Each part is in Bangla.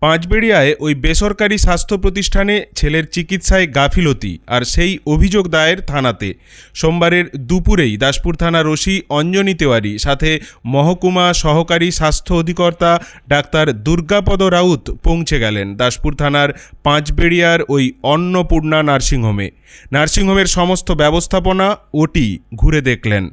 পাঁচবেড়িয়ায় ওই বেসরকারি স্বাস্থ্য প্রতিষ্ঠানে ছেলের চিকিৎসায় গাফিলতি আর সেই অভিযোগ দায়ের থানাতে। সোমবারের দুপুরেই দাসপুর থানার ওসি অঞ্জনী তেওয়ারি সাথে মহকুমা সহকারী স্বাস্থ্য অধিকর্তা ডাক্তার দুর্গাপদ রাউত পৌঁছে গেলেন দাসপুর থানার পাঁচবেড়িয়ার ওই অন্নপূর্ণা নার্সিংহোমে। নার্সিংহোমের সমস্ত ব্যবস্থাপনা ওটি ঘুরে দেখলেন।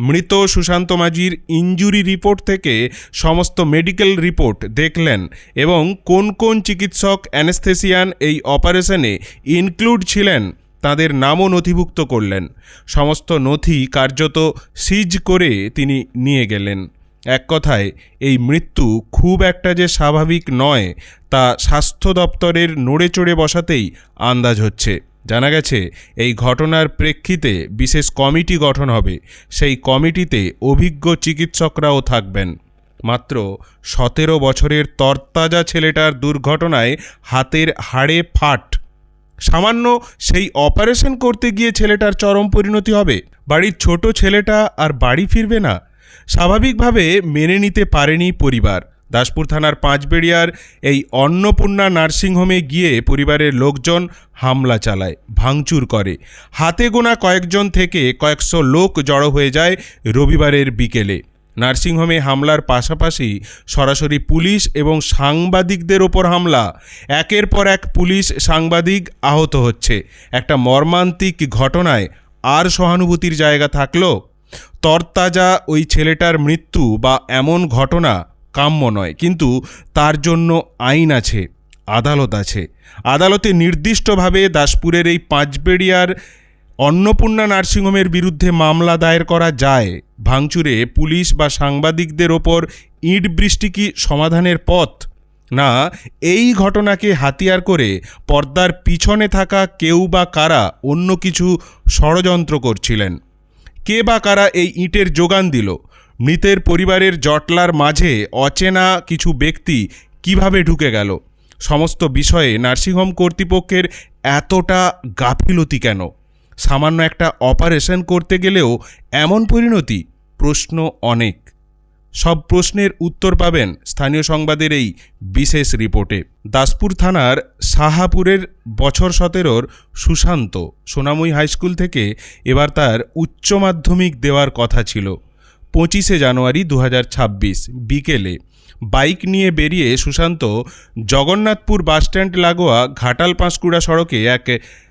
মৃত সুশান্ত মাঝির ইঞ্জুরি রিপোর্ট থেকে সমস্ত মেডিকেল রিপোর্ট দেখলেন এবং কোন কোন চিকিৎসক অ্যানেস্থেসিয়ান এই অপারেশনে ইনক্লুড ছিলেন তাদের নামও নথিভুক্ত করলেন। সমস্ত নথি কার্যত সিজ করে তিনি নিয়ে গেলেন। এক কথায়, এই মৃত্যু খুব একটা যে স্বাভাবিক নয়, তা স্বাস্থ্য দপ্তরের নড়ে চড়ে বসাতেই আন্দাজ হচ্ছে। জানা গেছে, এই ঘটনার প্রেক্ষিতে বিশেষ কমিটি গঠন হবে। সেই কমিটিতে অভিজ্ঞ চিকিৎসকরাও থাকবেন। মাত্র সতেরো বছরের তরতাজা ছেলেটার দুর্ঘটনায় হাতের হাড়ে ফাট। সামান্য সেই অপারেশন করতে গিয়ে ছেলেটার চরম পরিণতি হবে। বাড়ির ছোট ছেলেটা আর বাড়ি ফিরবে না। স্বাভাবিকভাবে মেনে নিতে পারেনি পরিবার। দাসপুর থানার পাঁচবেড়িয়ার এই অন্নপূর্ণা নার্সিংহোমে গিয়ে পরিবারের লোকজন হামলা চালায়, ভাঙচুর করে। হাতে গোনা কয়েকজন থেকে কয়েকশো লোক জড়ো হয়ে যায় রবিবারের বিকেলে। নার্সিংহোমে হামলার পাশাপাশি সরাসরি পুলিশ এবং সাংবাদিকদের ওপর হামলা। একের পর এক পুলিশ সাংবাদিক আহত হচ্ছে। একটা মর্মান্তিক ঘটনায় আর সহানুভূতির জায়গা থাকল। তরতাজা ওই ছেলেটার মৃত্যু বা এমন ঘটনা কাম্য নয়, কিন্তু তার জন্য আইন আছে, আদালত আছে। আদালতে নির্দিষ্টভাবে দাসপুরের এই পাঁচবেড়িয়ার অন্নপূর্ণা নার্সিংহোমের বিরুদ্ধে মামলা দায়ের করা যায়। ভাঙচুরে পুলিশ বা সাংবাদিকদের ওপর ইট বৃষ্টি কি সমাধানের পথ? না, এই ঘটনাকে হাতিয়ার করে পর্দার পিছনে থাকা কেউ বা কারা অন্য কিছু ষড়যন্ত্র করছিলেন। কে বা কারা এই ইটের যোগান দিল? মৃতের পরিবারের জটলার মাঝে অচেনা কিছু ব্যক্তি কীভাবে ঢুকে গেল? সমস্ত বিষয়ে নার্সিংহোম কর্তৃপক্ষের এতটা গাফিলতি কেন? সামান্য একটা অপারেশন করতে গেলেও এমন পরিণতি? প্রশ্ন অনেক। সব প্রশ্নের উত্তর পাবেন স্থানীয় সংবাদের এই বিশেষ রিপোর্টে। দাসপুর থানার সাহাপুরের বছর সতেরোর সুশান্ত সোনাময়ী হাইস্কুল থেকে এবার তার উচ্চ মাধ্যমিক দেওয়ার কথা ছিল। পঁচিশে জানুয়ারি দু হাজার ছাব্বিশ, বিকেলে। বাইক নিয়ে বেরিয়ে সুশান্ত জগন্নাথপুর বাসস্ট্যান্ড লাগোয়া ঘাটাল পাঁশকুড়া সড়কে এক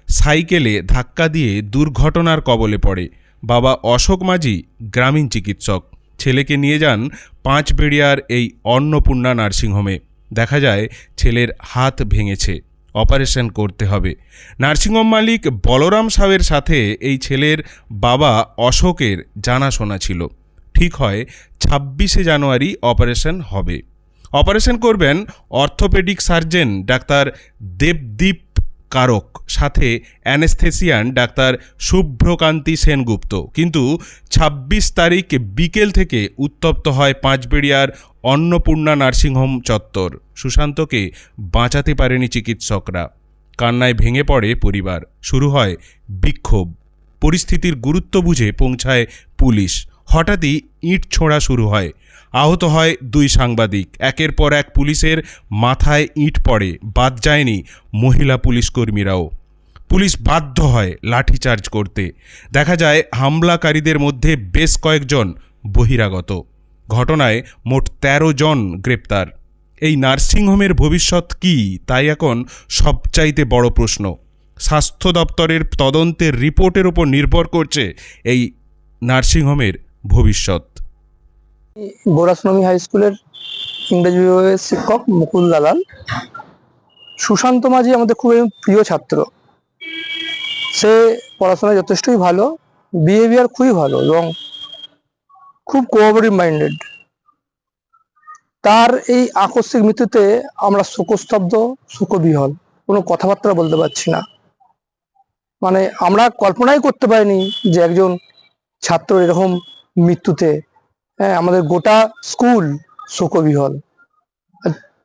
সাইকেলে ধাক্কা দিয়ে দুর্ঘটনার কবলে পড়ে। বাবা অশোক মাঝি, গ্রামীণ চিকিৎসক। ছেলেকে নিয়ে যান পাঁচবেড়িয়ার এই অন্নপূর্ণা নার্সিংহোমে। দেখা যায়, ছেলের হাত ভেঙেছে। অপারেশন করতে হবে। নার্সিংহোম মালিক বলরাম সাহের সাথে এই ছেলের বাবা অশোকের জানাশোনা ছিল। ঠিক হয়, ছাব্বিশে জানুয়ারি অপারেশন হবে। অপারেশন করবেন অর্থোপেডিক সার্জন ডাক্তার দেবদীপ কারক, সাথে অ্যানেস্থেসিয়ান ডাক্তার শুভ্রকান্তি সেনগুপ্ত। কিন্তু ২৬ তারিখ বিকেল থেকে উত্তপ্ত হয় পাঁচবেড়িয়ার অন্নপূর্ণা নার্সিংহোম চত্বর। সুশান্তকে বাঁচাতে পারেনি চিকিৎসকরা। কান্নায় ভেঙে পড়ে পরিবার। শুরু হয় বিক্ষোভ। পরিস্থিতির গুরুত্ব বুঝে পৌঁছায় পুলিশ। হঠাৎই ইট ছোঁড়া শুরু হয়। আহত হয় দুই সাংবাদিক। একের পর এক পুলিশের মাথায় ইট পড়ে। বাদ যায়নি মহিলা পুলিশ কর্মীরাও। পুলিশ বাধ্য হয় লাঠিচার্জ করতে। দেখা যায়, হামলাকারীদের মধ্যে বেশ কয়েকজন বহিরাগত। ঘটনায় মোট ১৩ জন গ্রেপ্তার। এই নার্সিংহোমের ভবিষ্যৎ কী? তাই এখন সবচাইতে বড় প্রশ্ন। স্বাস্থ্য দপ্তরের তদন্তের রিপোর্টের উপর নির্ভর করছে এই নার্সিংহোমের ভবিষ্যৎ। বোরাসনমি হাই স্কুলের ইংরেজি বিভাগের শিক্ষক মুকুল দালাল। সুশান্ত মাঝি আমাদের খুবই প্রিয় ছাত্র। সে পড়াশোনায় যথেষ্টই ভালো বিহেভিয়ার খুবই ভালো এবং খুব কোঅপারেটিভ মাইন্ডেড তার এই আকস্মিক মৃত্যুতে আমরা শোকস্তব্ধ, শোকবিহল, কোনো কথাবার্তা বলতে পারছি না। মানে আমরা কল্পনাই করতে পারিনি যে একজন ছাত্র এরকম মৃত্যুতে হ্যাঁ আমাদের গোটা স্কুল শোকবিহল।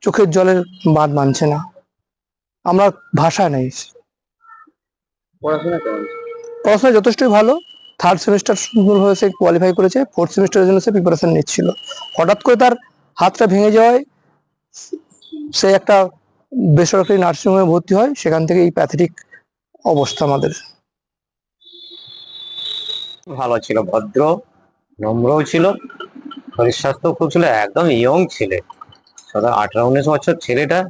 চোখের জলের বাঁধ মানছে না। আমরা ভাষা নেই। পড়াশোনা যথেষ্টই ভালো। থার্ড সেমিস্টার সুন্দরভাবে সে কোয়ালিফাই করেছে। ফোর্থ সেমিস্টারের জন্য সে প্রিপারেশন নিচ্ছিল। হঠাৎ করে তার হাতটা ভেঙে যাওয়ায় সে একটা বেসরকারি নার্সিংহোমে ভর্তি হয়। সেখান থেকে এই প্যাথেটিক অবস্থা আমাদের। ভালো ছিল ভদ্র। নম্রও ছিল শরীর স্বাস্থ্য খুব ছিল একদম ইয়ং ছেলে। সাদা আঠারো উনিশ বছর ছেলেটা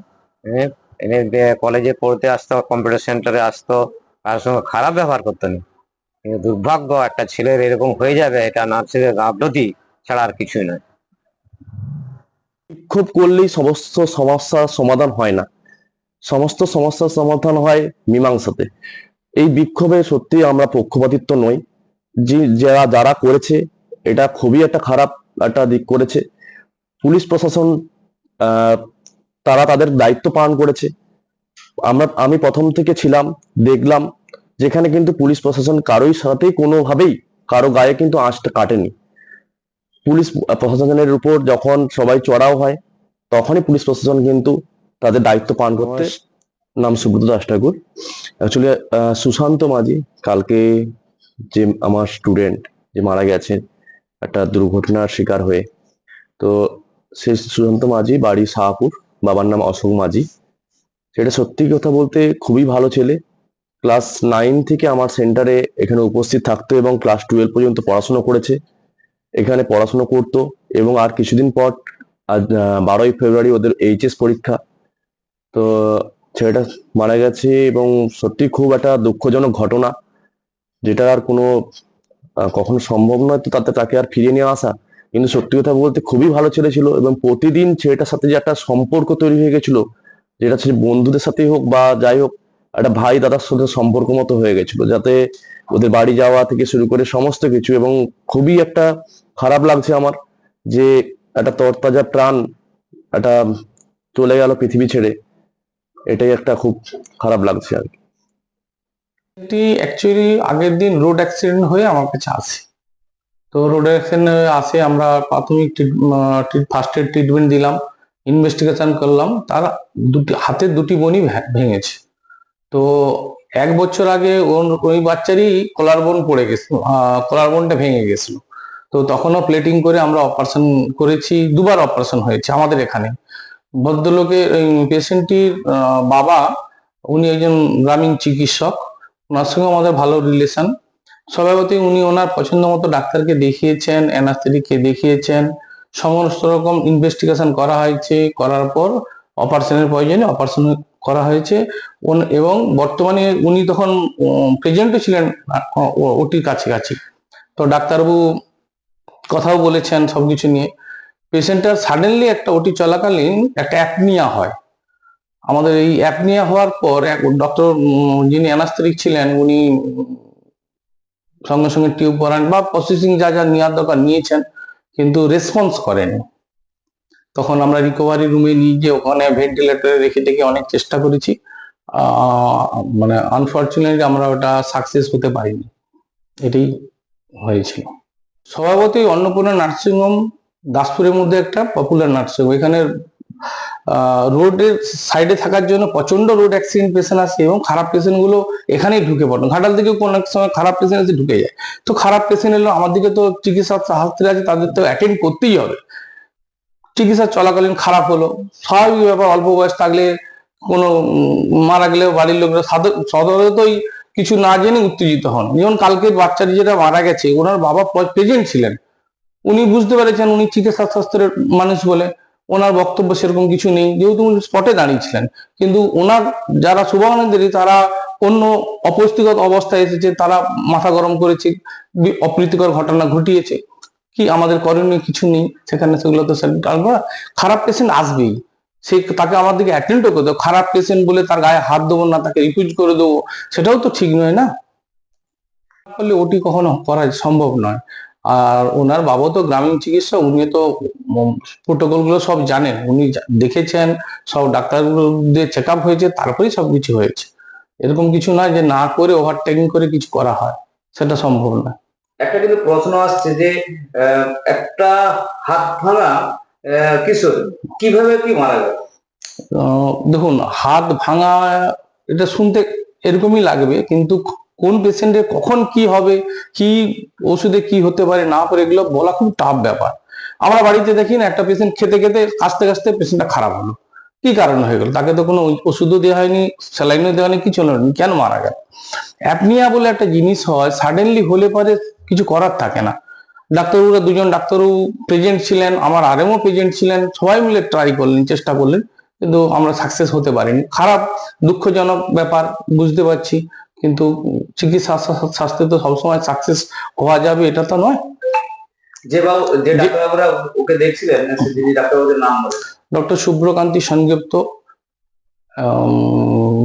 এ, এনে কলেজে পড়তে আসতো কম্পিউটার সেন্টারে আসতো তার সঙ্গে খারাপ ব্যবহার করতো না। কিন্তু দুর্ভাগ্য একটা ছেলের এরকম হয়ে যাবে এটা নার্সের গাফলতি ছাড়া আর কিছুই নয়। বিক্ষোভ করলেই সমস্ত সমস্যার সমাধান হয় না। সমস্ত সমস্যার সমাধান হয় মীমাংসাতে। এই বিক্ষোভে সত্যি আমরা পক্ষপাতিত্ব নই। যে যারা যারা করেছে এটা খুবই একটা খারাপ একটা দিক করেছে। পুলিশ প্রশাসন আহ, তারা তাদের দায়িত্ব পালন করেছে। আমরা আমি প্রথম থেকে ছিলাম দেখলাম যেখানে কিন্তু পুলিশ প্রশাসন কারোই সাথেই কোনোভাবেই কারও গায়ে কিন্তু আঁচটা কাটেনি। পুলিশ প্রশাসনের উপর যখন সবাই চড়াও হয় তখনই পুলিশ প্রশাসন কিন্তু তাদের দায়িত্ব পালন করতে নাম সুব্রত দাস ঠাকুর। অ্যাকচুয়ালি সুশান্ত মাঝি কালকে যে আমার স্টুডেন্ট যে মারা গেছে একটা দুর্ঘটনার শিকার হয়ে। তো সেই সুশান্ত মাঝি, বাড়ি শাহপুর, বাবার নাম অশোক মাঝি। সেটা সত্যি কথা বলতে খুবই ভালো ছেলে। ক্লাস নাইন থেকে আমার সেন্টারে এখানে উপস্থিত থাকতো এবং ক্লাস টুয়েলভ পর্যন্ত পড়াশোনা করেছে। এখানে পড়াশোনা করতো এবং আর কিছুদিন পর আজ বারোই ফেব্রুয়ারি ওদের এইচএস পরীক্ষা। তো ছেলেটা মারা গেছে এবং সত্যি খুব একটা দুঃখজনক ঘটনা যেটা আর কোনো কখনো সম্ভব নয় তো তাতে তাকে আর ফিরিয়ে নিয়ে আসা। কিন্তু সত্যি কথা বলতে খুবই ভালো ছেলে ছিল এবং প্রতিদিন ছেলেটার সাথে যে একটা সম্পর্ক তৈরি হয়ে গেছিল, যেটা সে বন্ধুদের সাথেই হোক বা যাই হোক, একটা ভাই দাদার সাথে সম্পর্ক মতো হয়ে গেছিল, যাতে ওদের বাড়ি যাওয়া থেকে শুরু করে সমস্ত কিছু এবং খুবই একটা খারাপ লাগছে আমার যে একটা তরতাজা প্রাণ একটা চলে গেল পৃথিবী ছেড়ে। এটাই একটা খুব খারাপ লাগছে আর কি। এটি অ্যাকচুয়ালি আগের দিন রোড অ্যাক্সিডেন্ট হয়ে আমার কাছে আসে। তো রোড অ্যাক্সিডেন্ট হয়ে আসে আমরা প্রাথমিক ফার্স্ট এড ট্রিটমেন্ট দিলাম ইনভেস্টিগেশন করলাম, তার দুটি হাতের দুটি বনই ভে- ভেঙেছে। তো এক বছর আগে ওই বাচ্চারই কলার বোন পড়ে গেছিল কলার বোনটা ভেঙে গেছিল। তো তখনও প্লেটিং করে আমরা অপারেশন করেছি, দুবার অপারেশন হয়েছে আমাদের এখানে। ভদ্রলোকের পেশেন্টটির বাবা, উনি একজন গ্রামীণ চিকিৎসক। ওনার সঙ্গে আমাদের ভালো রিলেশন স্বভাবতই উনি ওনার পছন্দ মতো ডাক্তারকে দেখিয়েছেন অ্যানাস্থেটিককে দেখিয়েছেন। সমস্ত রকম ইনভেস্টিগেশন করা হয়েছে। করার পর অপারেশনের প্রয়োজনে অপারেশন করা হয়েছে। এবং বর্তমানে উনি তখন প্রেজেন্টও ছিলেন ওটির কাছাকাছি। তো ডাক্তারবাবু কথাও বলেছেন সবকিছু নিয়ে। পেশেন্টটার সাডেনলি একটা ওটি চলাকালীন একটা অ্যাপনিয়া হয়। আমাদের এই অ্যাপনিয়া হওয়ার পর এক ডক্টর যিনি অ্যানাস্থেটিক ছিলেন, উনি সঙ্গে সঙ্গে টিউব করান বা প্রসেসিং যা যা নেওয়ার দরকার নিয়েছেন, কিন্তু রেসপন্স করেন। তখন আমরা রিকভারি রুমে নিয়ে গিয়ে ওখানে ভেন্টিলেটরে রেখে রেখে অনেক চেষ্টা করেছি। মানে আনফর্চুনেটলি আমরা ওটা সাকসেস হতে পারিনি। এটাই হয়েছিল। স্বভাবতই অন্নপূর্ণা নার্সিংহোম দাসপুরের মধ্যে একটা পপুলার নার্সিংহোম এখানে রোডের সাইডে থাকার জন্য প্রচণ্ড রোড অ্যাক্সিডেন্ট পেশেন্ট আসে এবং খারাপ পেশেন্টগুলো এখানেই ঢুকে পড়ে। ঘাটাল থেকে অনেক সময় খারাপ পেশেন্ট এসে ঢুকে যায়। তো খারাপ পেশেন্ট এলো, আমার দিকে তো চিকিৎসা হাসতে আছে, তাদের তো অ্যাটেন্ড করতেই হবে। চিকিৎসা চলাকালীন খারাপ হলো। স্বাভাবিক ব্যাপার, অল্প বয়স থাকলে কোনো মারা গেলেও বাড়ির লোকরা সাধ- সাধারণতই কিছু না জেনে উত্তেজিত হন। যেমন কালকের বাচ্চাটি যেটা মারা গেছে, ওনার বাবা প্রেজেন্ট ছিলেন। উনি বুঝতে পেরেছেন, উনি চিকিৎসা শাস্ত্রের মানুষ বলে। ওনার বক্তব্য সেরকম কিছু নেই। যেহেতু উনি স্পটে দাঁড়িয়েছিলেন। কিন্তু ওনার যারা শুভানন্দেরই তারা অন্য অপুষ্টিগত অবস্থায় এসেছে, তারা মাথা গরম করেছে অপ্রীতিকর ঘটনা ঘটিয়েছে। কি আমাদের করণীয় কিছু নেই? সেখানে সেগুলো তো খারাপ পেশেন্ট আসবেই। সে তাকে আমার দিকে অ্যাটেন্ডও করে দেবো খারাপ পেশেন্ট বলে তার গায়ে হাত দেবো না, তাকে রিফিউজ করে দেবো, সেটাও তো ঠিক নয় না? করলে ওটি কখনো করা সম্ভব নয়। আর ওনার বাবা তো গ্রামীণ চিকিৎসা উনি তো প্রোটোকলগুলো সব জানেন। উনি দেখেছেন সব ডাক্তারগুলো দিয়ে চেক আপ হয়েছে তারপরেই সবকিছু হয়েছে। এরকম কিছু নয় যে না করে ওভারটেকিং করে কিছু করা হয় সেটা সম্ভব না। একটা কিন্তু প্রশ্ন আসছে যে আহ, একটা হাত ভাঙা কিশোর কীভাবে কি মারা গেল? দেখুন হাত ভাঙা এটা শুনতে এরকমই লাগবে কিন্তু কোন পেশেন্টের কখন কি হবে, কি ওষুধে কি হতে পারে না পারে, এগুলো বলা খুব টাফ ব্যাপার। আমরা বাড়িতে দেখি না, একটা পেশেন্ট খেতে খেতে কাশতে কাশতে পেশেন্টটা খারাপ হলো। কি কারণে হয়ে গেল? তাকে তো কোনো ওষুধও দেওয়া হয়নি, স্যালাইনও দেওয়া হয়নি, কিছু হয়নি কেন মারা গেল? অ্যাপনিয়া বলে একটা জিনিস হয় সাডেনলি হলে পরে কিছু করার থাকে না। ডাক্তারবাবুরা দুজন ডাক্তারবাবু প্রেজেন্ট ছিলেন, আমার আরএমও প্রেজেন্ট ছিলেন, সবাই মিলে ট্রাই করলেন, চেষ্টা করলেন, কিন্তু আমরা সাকসেস হতে পারিনি। খারাপ, দুঃখজনক ব্যাপার, বুঝতে পারছি। কিন্তু চিকিৎসা স্বাস্থ্যে তো সবসময় সাকসেস হওয়া যাবে এটা তো নয়। যে বাবু যে ডাক্তারবাবুরা ওকে দেখছিলেন যিনি ডাক্তারবাবুদের নাম ডক্টর শুভ্রকান্তি সংযুক্ত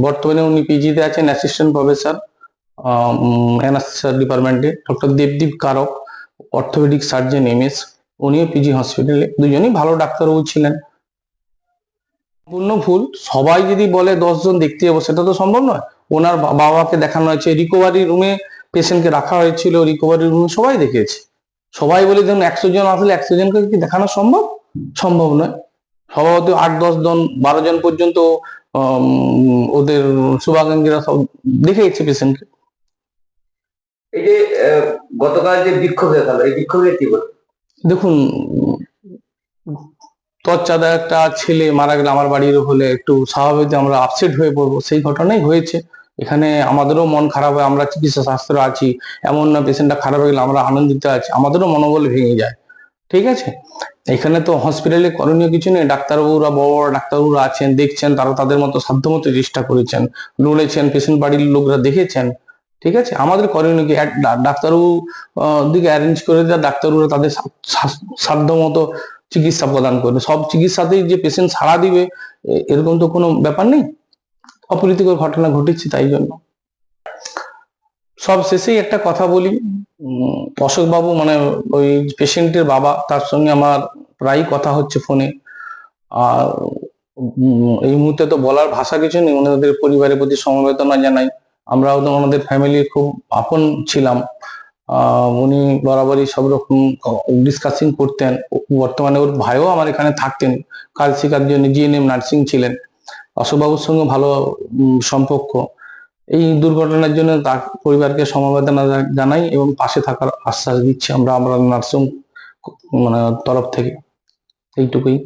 বর্তমানে উনি পিজিতে আছেন অ্যাসিস্ট্যান্ট প্রফেসর অ্যানাস্থেসিয়া ডিপার্টমেন্টে doctor Debdeep Karak orthopaedic surgeon MS উনিও পিজি হসপিটালে দুজনেই ভালো ডাক্তারবাবু ছিলেন। পূর্ণ ভুল। সবাই যদি বলে দশজন দেখতে যাব সেটা তো সম্ভব নয়। ওনার বাবাকে দেখানো হয়েছে। রিকভারি রুমে পেশেন্টকে রাখা হয়েছিল রিকভারি রুমে সবাই দেখেছে সবাই বলে ধরুন একশো জন আসলে একশো জনকে কি দেখানো সম্ভব? সম্ভব নয়। স্বভাবত আট দশ জন বারো জন পর্যন্ত ওদের শুভাকাঙ্ক্ষীরা সব দেখেছে পেশেন্টকে এই যে আহ, গতকাল যে বিক্ষোভ দেখাল এই বিক্ষোভে কি বলে দেখুন তচ্চাদা একটা ছেলে মারা গেলে আমার বাড়ির হলে একটু স্বাভাবিক আমরা আপসেট হয়ে পড়ব সেই ঘটনাই হয়েছে। এখানে আমাদেরও মন খারাপ হয়, আমরা চিকিৎসা শাস্ত্র আছি, এমন না পেশেন্টটা খারাপ হয়ে গেলে আমরা আনন্দিত আছি, আমাদেরও মনোবল ভেঙে যায়, ঠিক আছে? এখানে তো হসপিটালে করণীয় কিছু নেই, ডাক্তারবাবুরা, বড় বড় ডাক্তারবাবুরা আছেন, দেখছেন, তারা তাদের মতো সাধ্যমতো চেষ্টা করেছেন লড়েছেন পেশেন্ট বাড়ির লোকরা দেখেছেন, ঠিক আছে? আমাদের করণীয় কি ডাক্তারবাবু দিকে অ্যারেঞ্জ করে দেওয়া, ডাক্তারবাবুরা তাদের সা- সা- সাধ্য মতো চিকিৎসা প্রদান করবে, সব চিকিৎসাতেই যে পেশেন্ট সাড়া দিবে এরকম তো কোনো ব্যাপার নেই? অপ্রীতিকর ঘটনা ঘটেছে তাই জন্য। সব শেষেই একটা কথা বলি উম, অশোক বাবু মানে ওই পেশেন্টের বাবা তার সঙ্গে আমার প্রায় কথা হচ্ছে ফোনে। আর এই মুহূর্তে তো বলার ভাষা কিছু নেই ওনাদের পরিবারের প্রতি সমবেদনা জানাই। আমরাও তো ওনাদের ফ্যামিলির খুব আপন ছিলাম। উনি বরাবরই সব রকম ডিসকাসিং করতেন। বর্তমানে ওর ভাইও আমার এখানে থাকতেন। কাল শিকার জন্য জিএনএম নার্সিং ছিলেন। অশোকবাবুর সঙ্গে ভালো সম্পর্ক। এই দুর্ঘটনার জন্য তার পরিবারকে সমবেদনা জানাই এবং পাশে থাকার আশ্বাস দিচ্ছি আমরা আমরা নার্সিং মানে তরফ থেকে। এইটুকুই।